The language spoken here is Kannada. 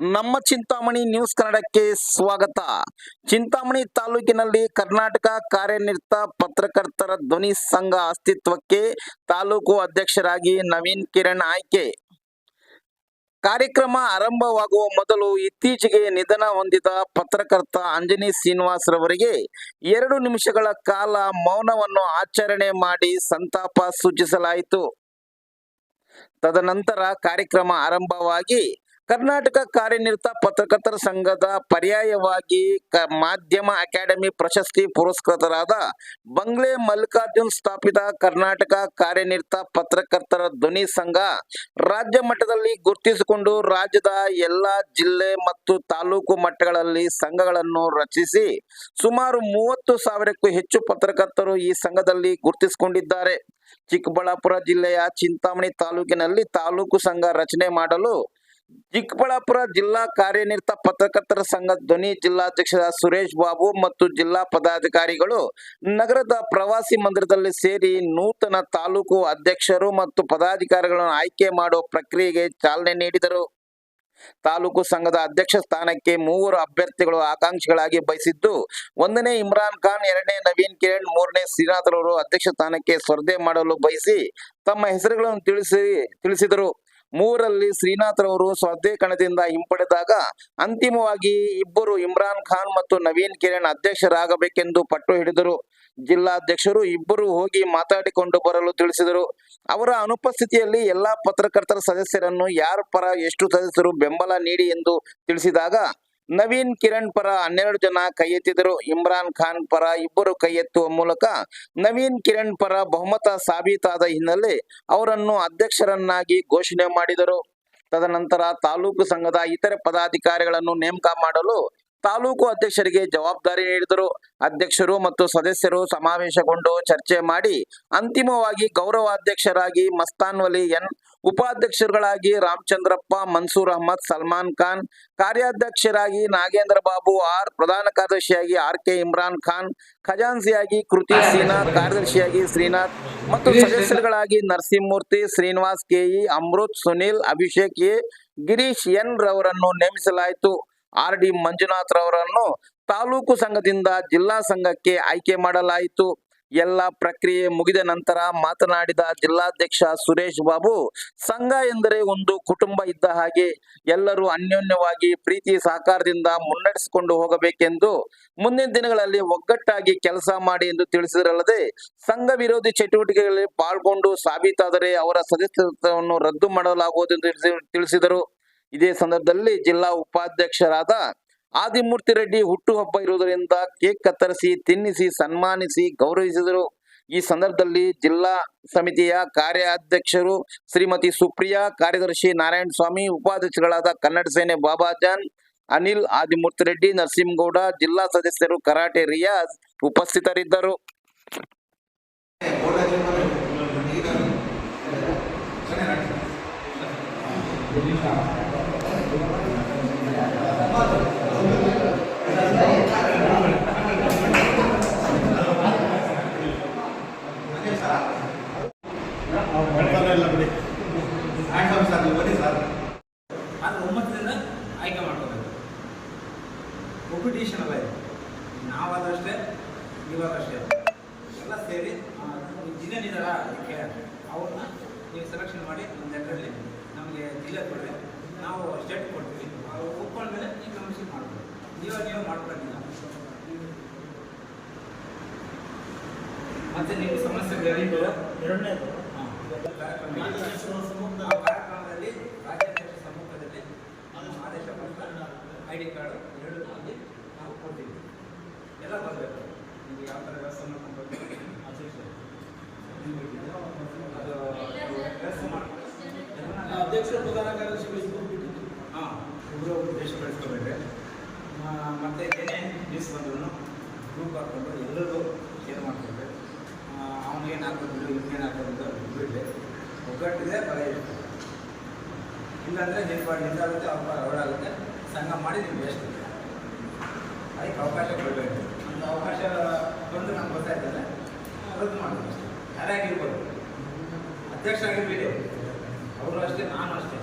ನಮ್ಮ ಚಿಂತಾಮಣಿ ನ್ಯೂಸ್ ಕನ್ನಡಕ್ಕೆ ಸ್ವಾಗತ. ಚಿಂತಾಮಣಿ ತಾಲೂಕಿನಲ್ಲಿ ಕರ್ನಾಟಕ ಕಾರ್ಯನಿರತ ಪತ್ರಕರ್ತರ ಧ್ವನಿ ಸಂಘ ಅಸ್ತಿತ್ವಕ್ಕೆ ತಾಲೂಕು ಅಧ್ಯಕ್ಷರಾಗಿ ನವೀನ್ ಕಿರಣ್ ಆಯ್ಕೆ. ಕಾರ್ಯಕ್ರಮ ಆರಂಭವಾಗುವ ಮೊದಲು ಇತ್ತೀಚೆಗೆ ನಿಧನ ಹೊಂದಿದ ಪತ್ರಕರ್ತ ಅಂಜನಿ ಶ್ರೀನಿವಾಸ್ ರವರಿಗೆ ಎರಡು ನಿಮಿಷಗಳ ಕಾಲ ಮೌನವನ್ನು ಆಚರಣೆ ಮಾಡಿ ಸಂತಾಪ ಸೂಚಿಸಲಾಯಿತು. ತದನಂತರ ಕಾರ್ಯಕ್ರಮ ಆರಂಭವಾಗಿ ಕರ್ನಾಟಕ ಕಾರ್ಯನಿರತ ಪತ್ರಕರ್ತರ ಸಂಘದ ಪರ್ಯಾಯವಾಗಿ ಮಾಧ್ಯಮ ಅಕಾಡೆಮಿ ಪ್ರಶಸ್ತಿ ಪುರಸ್ಕೃತರಾದ ಬಂಗ್ಲೆ ಮಲ್ಲಿಕಾರ್ಜುನ್ ಸ್ಥಾಪಿತ ಕರ್ನಾಟಕ ಕಾರ್ಯನಿರತ ಪತ್ರಕರ್ತರ ಧ್ವನಿ ಸಂಘ ರಾಜ್ಯ ಮಟ್ಟದಲ್ಲಿ ಗುರುತಿಸಿಕೊಂಡು ರಾಜ್ಯದ ಎಲ್ಲ ಜಿಲ್ಲೆ ಮತ್ತು ತಾಲೂಕು ಮಟ್ಟಗಳಲ್ಲಿ ಸಂಘಗಳನ್ನು ರಚಿಸಿ ಸುಮಾರು ಮೂವತ್ತು ಸಾವಿರಕ್ಕೂ ಹೆಚ್ಚು ಪತ್ರಕರ್ತರು ಈ ಸಂಘದಲ್ಲಿ ಗುರುತಿಸಿಕೊಂಡಿದ್ದಾರೆ. ಚಿಕ್ಕಬಳ್ಳಾಪುರ ಜಿಲ್ಲೆಯ ಚಿಂತಾಮಣಿ ತಾಲೂಕಿನಲ್ಲಿ ತಾಲೂಕು ಸಂಘ ರಚನೆ ಮಾಡಲು ಚಿಕ್ಕಬಳ್ಳಾಪುರ ಜಿಲ್ಲಾ ಕಾರ್ಯನಿರತ ಪತ್ರಕರ್ತರ ಸಂಘ ಧ್ವನಿ ಜಿಲ್ಲಾಧ್ಯಕ್ಷ ಸುರೇಶ್ ಬಾಬು ಮತ್ತು ಜಿಲ್ಲಾ ಪದಾಧಿಕಾರಿಗಳು ನಗರದ ಪ್ರವಾಸಿ ಮಂದಿರದಲ್ಲಿ ಸೇರಿ ನೂತನ ತಾಲೂಕು ಅಧ್ಯಕ್ಷರು ಮತ್ತು ಪದಾಧಿಕಾರಿಗಳನ್ನು ಆಯ್ಕೆ ಮಾಡುವ ಪ್ರಕ್ರಿಯೆಗೆ ಚಾಲನೆ ನೀಡಿದರು. ತಾಲೂಕು ಸಂಘದ ಅಧ್ಯಕ್ಷ ಸ್ಥಾನಕ್ಕೆ ಮೂವರು ಅಭ್ಯರ್ಥಿಗಳು ಆಕಾಂಕ್ಷಿಗಳಾಗಿ ಬಯಸಿದ್ದು, ಒಂದನೇ ಇಮ್ರಾನ್ ಖಾನ್, ಎರಡನೇ ನವೀನ್ ಕಿರಣ್, ಮೂರನೇ ಶ್ರೀನಾಥ್ ಅವರು ಅಧ್ಯಕ್ಷ ಸ್ಥಾನಕ್ಕೆ ಸ್ಪರ್ಧೆ ಮಾಡಲು ಬಯಸಿ ತಮ್ಮ ಹೆಸರುಗಳನ್ನು ತಿಳಿಸಿ ತಿಳಿಸಿದರು. ಮೂರಲ್ಲಿ ಶ್ರೀನಾಥ್ ರವರು ಕಣದಿಂದ ಹಿಂಪಡೆದಾಗ ಅಂತಿಮವಾಗಿ ಇಬ್ಬರು ಇಮ್ರಾನ್ ಖಾನ್ ಮತ್ತು ನವೀನ್ ಕಿರಣ್ ಅಧ್ಯಕ್ಷರಾಗಬೇಕೆಂದು ಪಟ್ಟು ಹಿಡಿದರು. ಜಿಲ್ಲಾಧ್ಯಕ್ಷರು ಇಬ್ಬರು ಹೋಗಿ ಮಾತಾಡಿಕೊಂಡು ಬರಲು ತಿಳಿಸಿದರು. ಅವರ ಅನುಪಸ್ಥಿತಿಯಲ್ಲಿ ಎಲ್ಲಾ ಪತ್ರಕರ್ತರ ಸದಸ್ಯರನ್ನು ಯಾರ ಪರ ಎಷ್ಟು ಸದಸ್ಯರು ಬೆಂಬಲ ನೀಡಿ ಎಂದು ತಿಳಿಸಿದಾಗ ನವೀನ್ ಕಿರಣ್ ಪರ ಹನ್ನೆರಡು ಜನ ಕೈ ಎತ್ತಿದರು ಇಮ್ರಾನ್ ಖಾನ್ ಪರ ಇಬ್ಬರು ಕೈ ಎತ್ತುವ ಮೂಲಕ ನವೀನ್ ಕಿರಣ್ ಪರ ಬಹುಮತ ಸಾಬೀತಾದ ಹಿನ್ನೆಲೆ ಅವರನ್ನು ಅಧ್ಯಕ್ಷರನ್ನಾಗಿ ಘೋಷಣೆ ಮಾಡಿದರು. ತದನಂತರ ತಾಲೂಕು ಸಂಘದ ಇತರೆ ಪದಾಧಿಕಾರಿಗಳನ್ನು ನೇಮಕ ಮಾಡಲು ತಾಲೂಕು ಅಧ್ಯಕ್ಷರಿಗೆ ಜವಾಬ್ದಾರಿ ನೀಡಿದರು. ಅಧ್ಯಕ್ಷರು ಮತ್ತು ಸದಸ್ಯರು ಸಮಾವೇಶಗೊಂಡು ಚರ್ಚೆ ಮಾಡಿ ಅಂತಿಮವಾಗಿ ಗೌರವಾಧ್ಯಕ್ಷರಾಗಿ ಮಸ್ತಾನ್ ವಲಿ ಎನ್. ಉಪಾಧ್ಯಕ್ಷರುಗಳಾಗಿ ರಾಮಚಂದ್ರಪ್ಪ, ಮನ್ಸೂರ್ ಅಹಮದ್, ಸಲ್ಮಾನ್ ಖಾನ್. ಕಾರ್ಯಾಧ್ಯಕ್ಷರಾಗಿ ನಾಗೇಂದ್ರ ಬಾಬು, ಆರ್ ಪ್ರಧಾನ ಕಾರ್ಯದರ್ಶಿಯಾಗಿ ಆರ್ ಕೆ ಇಮ್ರಾನ್ ಖಾನ್. ಖಜಾನ್ಸಿಯಾಗಿ ಕೃತಿ ಶ್ರೀನಾಥ್ ಕಾರ್ಯದರ್ಶಿಯಾಗಿ ಶ್ರೀನಾಥ್. ಮತ್ತು ಸದಸ್ಯರುಗಳಾಗಿ Narasimhamurthy, Srinivas K E Amrit, Sunil, Abhishek A, Girish N ರವರನ್ನು ನೇಮಿಸಲಾಯಿತು. ಆರ್ ಡಿ ಮಂಜುನಾಥ್ ರವರನ್ನು ತಾಲೂಕು ಸಂಘದಿಂದ ಜಿಲ್ಲಾ ಸಂಘಕ್ಕೆ ಆಯ್ಕೆ ಮಾಡಲಾಯಿತು. ಎಲ್ಲ ಪ್ರಕ್ರಿಯೆ ಮುಗಿದ ನಂತರ ಮಾತನಾಡಿದ ಜಿಲ್ಲಾಧ್ಯಕ್ಷ ಸುರೇಶ್ ಬಾಬು, ಸಂಘ ಎಂದರೆ ಒಂದು ಕುಟುಂಬ ಇದ್ದ ಹಾಗೆ ಎಲ್ಲರೂ ಅನ್ಯೋನ್ಯವಾಗಿ ಪ್ರೀತಿ ಸಹಕಾರದಿಂದ ಮುನ್ನಡೆಸಿಕೊಂಡು ಹೋಗಬೇಕೆಂದು ಮುಂದಿನ ದಿನಗಳಲ್ಲಿ ಒಗ್ಗಟ್ಟಾಗಿ ಕೆಲಸ ಮಾಡಿ ಎಂದು ತಿಳಿಸಿದರಲ್ಲದೆ, ಸಂಘ ವಿರೋಧಿ ಚಟುವಟಿಕೆಗಳಲ್ಲಿ ಪಾಲ್ಗೊಂಡು ಸಾಬೀತಾದರೆ ಅವರ ಸದಸ್ಯತ್ವವನ್ನು ರದ್ದು ಮಾಡಲಾಗುವುದು ಎಂದು ತಿಳಿಸಿದರು. ಇದೇ ಸಂದರ್ಭದಲ್ಲಿ ಜಿಲ್ಲಾ ಉಪಾಧ್ಯಕ್ಷರಾದ ಆದಿಮೂರ್ತಿ ರೆಡ್ಡಿ ಹುಟ್ಟುಹಬ್ಬ ಇರುವುದರಿಂದ ಕೇಕ್ ಕತ್ತರಿಸಿ, ತಿನ್ನಿಸಿ, ಸನ್ಮಾನಿಸಿ ಗೌರವಿಸಿದರು. ಈ ಸಂದರ್ಭದಲ್ಲಿ ಜಿಲ್ಲಾ ಸಮಿತಿಯ ಕಾರ್ಯಾಧ್ಯಕ್ಷರು ಶ್ರೀಮತಿ ಸುಪ್ರಿಯಾ, ಕಾರ್ಯದರ್ಶಿ ನಾರಾಯಣ ಸ್ವಾಮಿ, ಉಪಾಧ್ಯಕ್ಷಗಳಾದ ಕನ್ನಡ ಸೇನೆ ಬಾಬಾಜಾನ್ ಅನಿಲ್ ಆದಿಮೂರ್ತಿ ರೆಡ್ಡಿ, ನರಸಿಂಹಗೌಡ, ಜಿಲ್ಲಾ ಸದಸ್ಯರು ಕರಾಟೆ ರಿಯಾಜ್ ಉಪಸ್ಥಿತರಿದ್ದರು. ಕಾಂಪಿಟೇಷನ್ ಅಲ್ಲ ಇದು. ನಾವಾದಷ್ಟೇ ನೀವಾದಷ್ಟೇ. ಎಲ್ಲ ಸೇರಿ ಇಂಜಿನಿಯರ್ ಇದ್ದಾರಾ ಅದಕ್ಕೆ ಅವ್ರನ್ನ ನೀವು ಸೆಲೆಕ್ಷನ್ ಮಾಡಿ ನಮ್ಮ ಜನರಲ್ಲಿ ನಮಗೆ ಜಿಲ್ಲೆ ಕೊಡ್ರಿ. ನಾವು ಸ್ಟೇಟ್ ಕೊಡ್ತೀವಿ. ಅವ್ರು ಒಪ್ಕೊಂಡ್ಮೇಲೆ ಈ ಕಮಿಷನ್ ಮಾಡ್ಬೋದು. ನೀವೇ ನೀವು ಮಾಡ್ಕೊಳ್ತೀವಿ ಮತ್ತೆ ನೀವು ಸಮಸ್ಯೆಗಳು ಎರಡನೇದು. ಕಾರ್ಯಕ್ರಮದಲ್ಲಿ ರಾಜ್ಯಾಧ್ಯಕ್ಷ ಸಮ್ಮುಖದಲ್ಲಿ ಆದೇಶ ಪತ್ರ ಐ ಡಿ ಕಾರ್ಡು ಎರಡು ಅಲ್ಲಿ ನಾವು ಕೊಡ್ತೀವಿ. ಎಲ್ಲ ಬರಬೇಕು. ನಿಮಗೆ ಯಾವ ಥರ ವ್ಯವಸ್ಥೆ ಮಾಡ್ಕೊಂಡು ಅಧ್ಯಕ್ಷ ಅದು ವ್ಯವಸ್ಥೆ ಪ್ರಧಾನ ಕಾರ್ಯದರ್ಶಿ ಹಾಂ. ಒಬ್ಬರು ಒಬ್ಬರು ದೇಶ ಬೆಳೆಸ್ಕೋಬೇಕ್ರೆ ಮತ್ತು ಏನೇ ನ್ಯೂಸ್ ಬಂದ್ರು ಗ್ರೂಪ್ ಹಾಕ್ಕೊಂಡು ಎಲ್ಲರೂ ಶೇರ್ ಮಾಡ್ಕೊಂಡ್ರೆ ಅವನಿಗೇನು ಹಾಕೋದು ಇವ್ನಿಗೇನು ಹಾಕೋದು ಅಂತ ಬಿಟ್ಟರೆ ಒಗ್ಗಟ್ಟಿದೆ ಬಲ ಇರುತ್ತೆ. ಇಲ್ಲಾಂದರೆ ನಿಮ್ಮ ನಿಂದಾಗುತ್ತೆ ಅವ್ರ ಅವಳಾಗುತ್ತೆ ಸಂಘ ಮಾಡಿ ನೀವು ವೇಸ್ಟ್ ಅದಕ್ಕೆ ಅವಕಾಶ ಕೊಡಬೇಕು. ಒಂದು ಅವಕಾಶ ಬಂದು ನಮ್ಗೆ ಗೊತ್ತಾಯ್ತಲ್ಲ ರದ್ದು ಮಾಡಬೇಕು ಅಷ್ಟೇ. ಯಾರೇ ಆಗಿರ್ಬೋದು ಅಧ್ಯಕ್ಷ ಆಗಿರ್ಬೇಡಿ ಅವರು ಅಷ್ಟೇ, ನಾನು ಅಷ್ಟೇ.